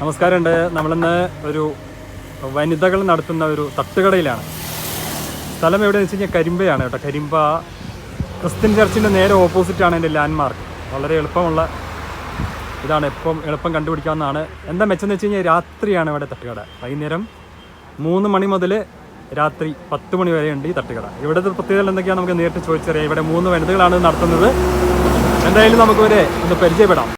നമസ്കാരമുണ്ട്. നമ്മളിന്ന് ഒരു വനിതകൾ നടത്തുന്ന ഒരു തട്ടുകടയിലാണ്. സ്ഥലം എവിടെയെന്ന് വെച്ച് കഴിഞ്ഞാൽ കരിമ്പയാണ് കേട്ടോ. കരിമ്പ ക്രിസ്ത്യൻ ചർച്ചിന്റെ നേരെ ഓപ്പോസിറ്റാണ് എന്റെ ലാൻഡ് മാർക്ക് വളരെ എളുപ്പമുള്ള ഇതാണ് എപ്പം എളുപ്പം കണ്ടുപിടിക്കാവുന്നതാണ്. എന്താ മെച്ചെന്ന് വെച്ച് കഴിഞ്ഞാൽ രാത്രിയാണ് ഇവിടെ തട്ടുകട. വൈകുന്നേരം മൂന്ന് മണി മുതൽ രാത്രി പത്ത് മണി വരെ ഉണ്ട് ഈ തട്ടുകട. ഇവിടുത്തെ പ്രത്യേകതകൾ എന്തൊക്കെയാണ് നമുക്ക് നേരിട്ട് ചോദിച്ചറിയാം. ഇവിടെ മൂന്ന് വനിതകളാണ് നടത്തുന്നത്. എന്തായാലും നമുക്ക് ഇവരെ ഒന്ന് പരിചയപ്പെടാം.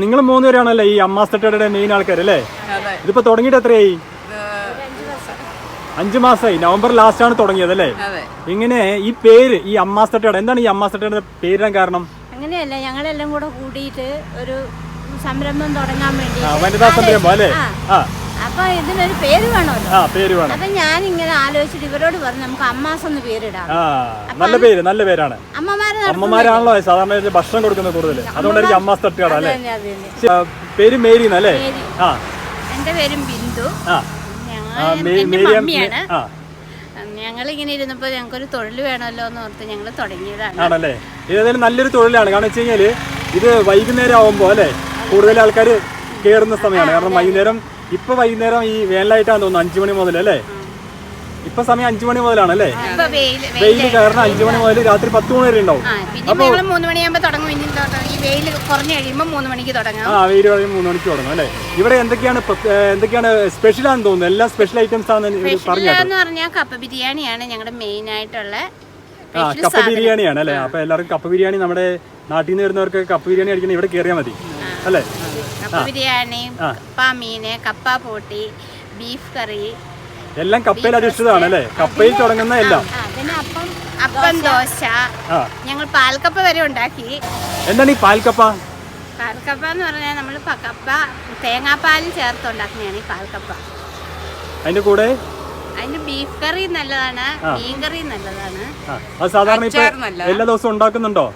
നിങ്ങൾ മൂന്ന് പേരാണല്ലേ ഈ അമ്മാസ് തട്ടുകടയുടെ മെയിൻ ആൾക്കാർ അല്ലേ? ഇതിപ്പോ തുടങ്ങിയിട്ട് എത്രയായി? അഞ്ചു മാസമായി നവംബർ ലാസ്റ്റ് ആണ് തുടങ്ങിയത് അല്ലേ? ഇങ്ങനെ ഈ പേര് ഈ അമ്മാസ് തട്ടുകട എന്താണ് ഈ അമ്മാസ് തട്ടുകടയുടെ പേരിടാൻ കാരണം? അങ്ങനെയല്ല ഞങ്ങളെല്ലാം കൂടെ കൂടിയിട്ട് ഒരു സംരംഭം തുടങ്ങാൻ വേണ്ടി വനിതാ സംരംഭം അല്ലേ? ആ. അപ്പൊ ഇതിനൊരു പേര് വേണമല്ലോ. ആ പേര് വേണം. അപ്പൊ ഞാൻ ഇങ്ങനെ ആലോചിച്ചിട്ട് ഇവരോട് പറഞ്ഞു നമുക്ക് അമ്മാസ് എന്ന് പേരിടാം. ആ നല്ല പേര് നല്ല പേരാണ്. അമ്മമാരെ അമ്മമാരാണല്ലോ സാധാരണ ഇത് ഭക്ഷണം കൊടുക്കുന്നത് കൂടുതൽ. അതുകൊണ്ടായിരിക്കും അമ്മാസ് തട്ടുകട അല്ലേ. പേര് മേരി എന്നല്ലേ ആ. എന്റെ പേരും ബിന്ദു. ആ. മേ- എന്റെ മേരി മമ്മിയാണ്. ആ. ഞങ്ങൾ ഇങ്ങനെ ഇരുന്നപ്പോ ഞങ്ങൾക്കൊരു തൊഴിൽ വേണമല്ലോ എന്ന് ഓർത്ത് ഞങ്ങൾ തുടങ്ങിയതാണ്. ആണല്ലേ? ഇതേതായാലും നല്ലൊരു തൊഴിലാണ്. കാരണം വെച്ച് കഴിഞ്ഞാൽ ഇത് വൈകുന്നേരം ആവുമ്പോ അല്ലേ? കൂടുതൽ ആൾക്കാർ കയറുന്ന സമയമാണ്. കാരണം വൈകുന്നേരം ഇപ്പൊ വൈകുന്നേരം ഈ വേനലായിട്ടാന്ന് തോന്നുന്നു അഞ്ചു മണി മുതൽ അല്ലേ? ഇപ്പൊ സമയം അഞ്ചു മണി മുതലാണ് അല്ലേ? വെയിൽ വെയിൽ വെയിൽ കയറുന്ന അഞ്ചു മണി മുതൽ രാത്രി പത്ത് മണി വരെ ഉണ്ടാവും. മൂന്ന് മണിയാകുമ്പോ തുടങ്ങും ഈ വെയിൽ കുറഞ്ഞു കഴിയുമ്പോൾ മൂന്ന് മണിക്ക് തുടങ്ങാം. ആ വെയിൽ കഴിയും മൂന്ന് മണിക്ക് തുടങ്ങും അല്ലേ? ഇവിടെ എന്തൊക്കെയാണ് എന്തൊക്കെയാണ് സ്പെഷ്യൽ ആണെന്ന് തോന്നുന്നു? എല്ലാ സ്പെഷ്യൽ ഐറ്റംസ് ആണെന്ന് പറഞ്ഞാൽ കപ്പ ബിരിയാണിയാണ് ഞങ്ങളുടെ മെയിൻ ആയിട്ടുള്ള ആ കപ്പ ബിരിയാണിയാണ് അല്ലേ? അപ്പൊ എല്ലാവർക്കും കപ്പ ബിരിയാണി നമ്മുടെ നാട്ടിൽ നിന്ന് വരുന്നവർക്ക് കപ്പ ബിരിയാണി അടിക്കണം ഇവിടെ കയറിയാൽ മതി. അല്ലേ? കപ്പ ബിരിയാണി കപ്പ മീന് കപ്പ പോട്ടി ബീഫ് കറി. എല്ലാം കപ്പയിൽ അധിഷ്ഠിതമാണ് അല്ലേ കപ്പയിൽ തുടങ്ങുന്ന എല്ലാം. പിന്നെ അപ്പം അപ്പം ദോശ. ഞങ്ങൾ പാൽക്കപ്പ വരെ ഉണ്ടാക്കി. എന്താണ് ഈ പാൽക്കപ്പ? പാൽക്കപ്പ എന്ന് പറഞ്ഞാൽ നമ്മൾ കപ്പ തേങ്ങാപ്പാൽ ചേർത്ത് ഉണ്ടാക്കുന്നതാണ് ഈ പാൽക്കപ്പ. അതിന്റെ കൂടെ? അതിന് ബീഫ് കറി നല്ലതാണ് മീൻ കറി നല്ലതാണ്. അത് സാധാരണ ഇപ്പൊ എല്ലാ ദിവസവും ഉണ്ടാക്കുന്നുണ്ടോ?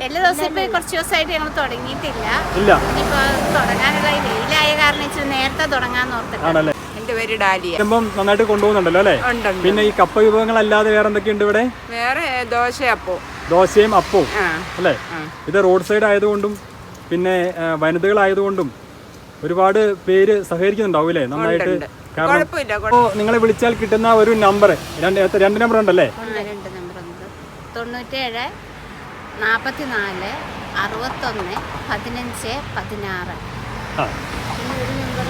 എല്ലാ ദിവസവും ഇപ്പൊ കുറച്ച് ദിവസമായിട്ട് ഞങ്ങൾ തുടങ്ങിയിട്ടില്ല. ഇല്ല. ഇനിയിപ്പോ തുടങ്ങാനുള്ള ഈ വെയിലായ കാരണം ഇച്ചിരി നേരത്തെ തുടങ്ങാന്ന് ഓർത്തിട്ട്. ആണല്ലേ? എന്റെ പേര് ഡാലിയ. നന്നായിട്ട് കൊണ്ടുപോകുന്നുണ്ടല്ലോ അല്ലേ? ഉണ്ട് ഉണ്ട്. പിന്നെ ഈ കപ്പ വിഭവങ്ങൾ അല്ലാതെ വേറെ എന്തൊക്കെയുണ്ട് ഇവിടെ? വേറെ ദോശയും അപ്പവും. ആ. അല്ലേ? ഇത് റോഡ് സൈഡ് ആയതുകൊണ്ടും പിന്നെ ആ, വനിതകളായതുകൊണ്ടും ഒരുപാട് പേര് സഹകരിക്കുന്നുണ്ടാവും അല്ലേ? നന്നായിട്ട് ഉണ്ട്. കാരണം കുഴപ്പമില്ല കുഴ- നിങ്ങളെ വിളിച്ചാൽ കിട്ടുന്ന ഒരു നമ്പർ രണ്ട് എത്ര- രണ്ട് നമ്പർ ഉണ്ടല്ലേ ആ, രണ്ട് നമ്പർ ഉണ്ട് തൊണ്ണൂറ്റേഴ് നാൽപ്പത്തി നാല് അറുപത്തൊന്ന് പതിനഞ്ച് പതിനാറ്. ഒരു number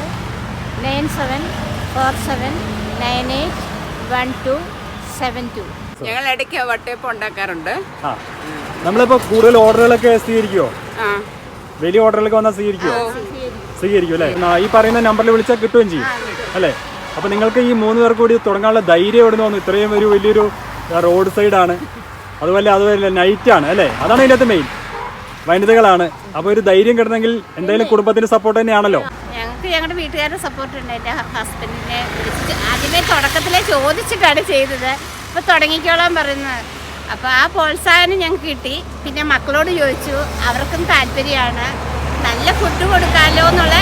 nine seven four seven nine eight one two seven two ഞങ്ങൾ ഇടയ്ക്ക് വട്ടയപ്പം ഉണ്ടാക്കാറുണ്ട്. ആ. നമ്മളിപ്പോൾ കൂടുതൽ ഓർഡറുകളൊക്കെ സ്വീകരിക്കുമോ ആ. വലിയ ഓർഡറുകളൊക്കെ വന്നാൽ സ്വീകരിക്കുമോ സ്വീകരിക്കും അല്ലേ? ഈ പറയുന്ന നമ്പറിൽ വിളിച്ചാൽ കിട്ടുകയും ചെയ്യും അല്ലേ? അപ്പൊ നിങ്ങൾക്ക് ഈ മൂന്ന് പേർ കൂടി തുടങ്ങാനുള്ള ധൈര്യം എവിടെ നിന്ന് വന്നു? ഇത്രയും ഒരു വലിയൊരു റോഡ് സൈഡാണ്. അതുപോലെ അതുപോലെ നൈറ്റ് ആണ് അല്ലേ? അതാണ് ഇതിന്റെ മെയിൻ വനിതകളാണ്. അപ്പോൾ ഒരു ധൈര്യം കിട്ടണമെങ്കിൽ എന്തായാലും കുടുംബത്തിന്റെ സപ്പോർട്ട് തന്നെയാണല്ലോ. ഞങ്ങൾക്ക് ഞങ്ങളുടെ വീട്ടുകാരുടെ സപ്പോർട്ട് ഉണ്ട്. എന്റെ ഹസ്ബൻഡിനെ ആദ്യമേ തുടക്കത്തിലേ ചോദിച്ചിട്ടാണ് ചെയ്തത്. അപ്പോൾ തുടങ്ങിക്കോളാൻ പറയുന്നത്. അപ്പോൾ ആ പ്രോത്സാഹനം ഞങ്ങൾക്ക് കിട്ടി. പിന്നെ മക്കളോട് ചോദിച്ചു. അവർക്കും താല്പര്യമാണ്. നല്ല ഫുഡ് കൊടുക്കാമല്ലോ എന്നുള്ള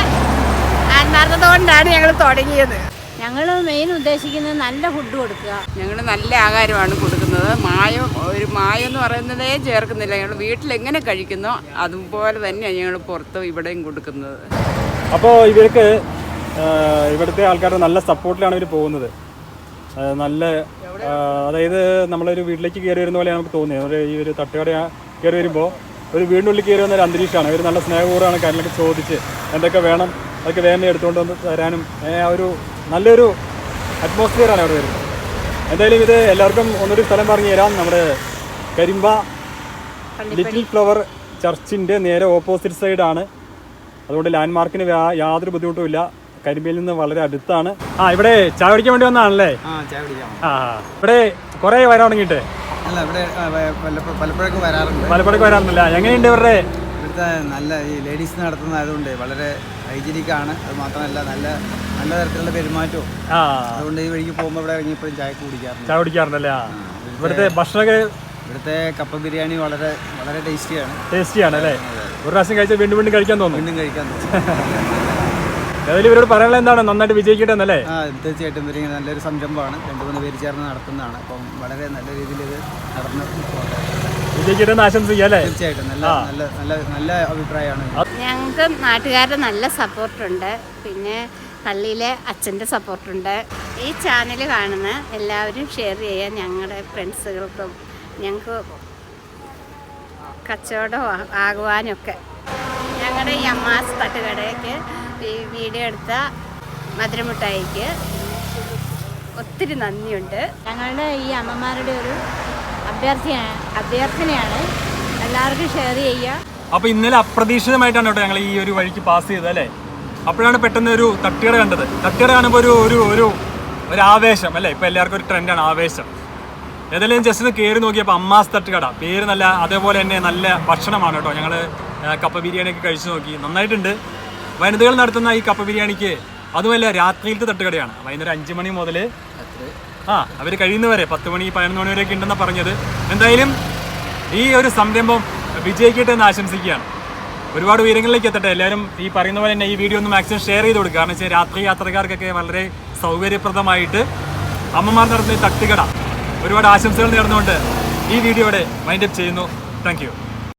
ആത്മാർത്ഥത കൊണ്ടാണ് ഞങ്ങൾ തുടങ്ങിയത്. ഞങ്ങൾ മെയിൻ ഉദ്ദേശിക്കുന്നത് നല്ല ഫുഡ് കൊടുക്കുക. ഞങ്ങൾ നല്ല ആഹാരമാണ് കൊടുക്കുന്നത്. മായം ഒരു മായം എന്ന് പറയുന്നതേ ചേർക്കുന്നില്ല. ഞങ്ങൾ വീട്ടിൽ എങ്ങനെ കഴിക്കുന്നോ അതുപോലെ തന്നെയാണ് ഞങ്ങൾ പുറത്തും ഇവിടെയും കൊടുക്കുന്നത്. അപ്പോൾ ഇവർക്ക് ഇവിടുത്തെ ആൾക്കാരുടെ നല്ല സപ്പോർട്ടിലാണ് ഇവർ പോകുന്നത്. നല്ല അതായത് നമ്മളൊരു വീട്ടിലേക്ക് കയറി വരുന്ന പോലെയാണ് നമുക്ക് തോന്നിയത്. ഒരു ഈ ഒരു തട്ടുകട കയറി വരുമ്പോൾ ഒരു വീടിനുള്ളിൽ കയറി വന്ന ഒരു അന്തരീക്ഷമാണ്. ഒരു നല്ല സ്നേഹപൂർവമാണ് കാര്യങ്ങളൊക്കെ ചോദിച്ച് എന്തൊക്കെ വേണം അതൊക്കെ വേഗം എടുത്തുകൊണ്ട് വന്ന് തരാനും ആ ഒരു നല്ലൊരു അറ്റ്മോസ്ഫിയറാണ് അവിടെ വരുന്നത്. എന്തായാലും ഇത് എല്ലാവർക്കും ഒന്നൊരു സ്ഥലം പറഞ്ഞു തരാം. നമ്മുടെ കരിമ്പ ലിറ്റിൽ ഫ്ലവർ ചർച്ചിന്റെ നേരെ ഓപ്പോസിറ്റ് സൈഡാണ് അതുകൊണ്ട് ലാൻഡ് മാർക്കിന് യാതൊരു ബുദ്ധിമുട്ടും ഇല്ല. കരിമ്പയിൽ നിന്ന് വളരെ അടുത്താണ്. ആ ഇവിടെ ചായ പിടിക്കാൻ വേണ്ടി വന്നാണല്ലേ? ആ. ഇവിടെ കുറേ വരാൻ തുടങ്ങിയിട്ട്? പലപ്പോഴൊക്കെ വരാറുണ്ട്. വരാറുണ്ടല്ല? എങ്ങനെയുണ്ട് ഇവരുടെ? ഇവിടുത്തെ ഇവിടുത്തെ നല്ല ഈ ലേഡീസ് നടത്തുന്നതായതുകൊണ്ട് വളരെ ഹൈജീനിക് ആണ്. അത് മാത്രമല്ല നല്ല നല്ല തരത്തിലുള്ള പെരുമാറ്റവും. ആ. അതുകൊണ്ട് ഈ വഴിക്ക് പോകുമ്പോൾ ഇവിടെ ഇറങ്ങിയപ്പോഴും ചായ കുടിക്കാറുണ്ട്. ചായ കുടിക്കാറുണ്ടല്ലേ? ആ. ഇവിടുത്തെ ഭക്ഷണമൊക്കെ ഇവിടുത്തെ കപ്പ ബിരിയാണി വളരെ വളരെ ടേസ്റ്റിയാണ്. ടേസ്റ്റിയാണ് അല്ലേ ഒരു പ്രാവശ്യം കഴിച്ചാൽ വീണ്ടും വീണ്ടും കഴിക്കാൻ തോന്നും. വീണ്ടും കഴിക്കാൻ തോന്നും. ഏതായാലും ഇവരോട് പറയാനുള്ള എന്താണ്? നന്നായിട്ട് വിജയിക്കട്ടെ എന്നല്ലേ? ആ തീർച്ചയായിട്ടും ഇവരിങ്ങനെ നല്ലൊരു സംരംഭമാണ്. രണ്ടു മൂന്ന് പേര് ചേർന്ന് നടത്തുന്നതാണ്. അപ്പം വളരെ നല്ല രീതിയിൽ ഇത് നടന്ന് പോകട്ടെ. വിജയിക്കട്ടെ എന്ന് ആശംസിക്കുക അല്ലേ? തീർച്ചയായിട്ടും. നല്ല നല്ല നല്ല നല്ല അഭിപ്രായമാണ്. ഞങ്ങൾക്ക് നാട്ടുകാരുടെ നല്ല സപ്പോർട്ടുണ്ട് പിന്നെ പള്ളിയിലെ അച്ഛന്റെ സപ്പോർട്ടുണ്ട്. ഈ ചാനൽ കാണുന്ന എല്ലാവരും ഷെയർ ചെയ്യുക ഞങ്ങളുടെ ഫ്രണ്ട്സുകൾക്കും ഞങ്ങൾക്ക് കച്ചവടം ആകുവാനൊക്കെ. ഞങ്ങളുടെ ഈ അമ്മാസ് തട്ടുകടയ്ക്ക് ഈ വീഡിയോ എടുത്ത മധുരമുട്ടായിക്ക് ഒത്തിരി നന്ദിയുണ്ട്. ഞങ്ങളുടെ ഈ അമ്മമാരുടെ ഒരു അഭ്യർത്ഥന അഭ്യർത്ഥനയാണ്. എല്ലാവർക്കും ഷെയർ ചെയ്യുക. അപ്പൊ ഇന്നലെ അപ്രതീക്ഷിതമായിട്ടാണ് കേട്ടോ ഞങ്ങൾ ഈ ഒരു വഴിക്ക് പാസ് ചെയ്തത് അല്ലേ? അപ്പോഴാണ് പെട്ടെന്ന് ഒരു തട്ടുകട കണ്ടത്. തട്ടികട കാണുമ്പോൾ ഒരു ഒരു ഒരു ഒരു ആവേശം അല്ലേ? ഇപ്പോൾ എല്ലാവർക്കും ഒരു ട്രെൻഡാണ് ആവേശം. ഏതായാലും ജസ്റ്റ് ഒന്ന് കയറി നോക്കിയപ്പോൾ അമ്മാസ് തട്ടുകട. പേര് നല്ല അതേപോലെ തന്നെ നല്ല ഭക്ഷണമാണ് കേട്ടോ. ഞങ്ങൾ കപ്പ ബിരിയാണി ഒക്കെ കഴിച്ചു നോക്കി. നന്നായിട്ടുണ്ട്. വനിതകൾ നടത്തുന്ന ഈ കപ്പ ബിരിയാണിക്ക് അതുമല്ല രാത്രിയിലത്തെ തട്ടുകടയാണ്. വൈകുന്നേരം അഞ്ച് മണി മുതൽ ആ അവർ കഴിയുന്നവരെ പത്ത് മണി പതിനൊന്ന് മണി വരെയൊക്കെ ഉണ്ടെന്നാണ് പറഞ്ഞത്. എന്തായാലും ഈ ഒരു സംരംഭം വിജയിക്കട്ടെ എന്ന് ആശംസിക്കുകയാണ്. ഒരുപാട് ഉയരങ്ങളിലേക്ക് എത്തട്ടെ. എല്ലാവരും ഈ പറയുന്ന പോലെ തന്നെ ഈ വീഡിയോ ഒന്ന് മാക്സിമം ഷെയർ ചെയ്ത് കൊടുക്കുക. കാരണം വെച്ചാൽ രാത്രി യാത്രക്കാർക്കൊക്കെ വളരെ സൗകര്യപ്രദമായിട്ട് അമ്മമാർ നടത്തുന്ന തട്ടുകട ഒരുപാട് ആശംസകൾ നേർന്നുകൊണ്ട് ഈ വീഡിയോയുടെ വൈൻഡപ്പ് ചെയ്യുന്നു. താങ്ക്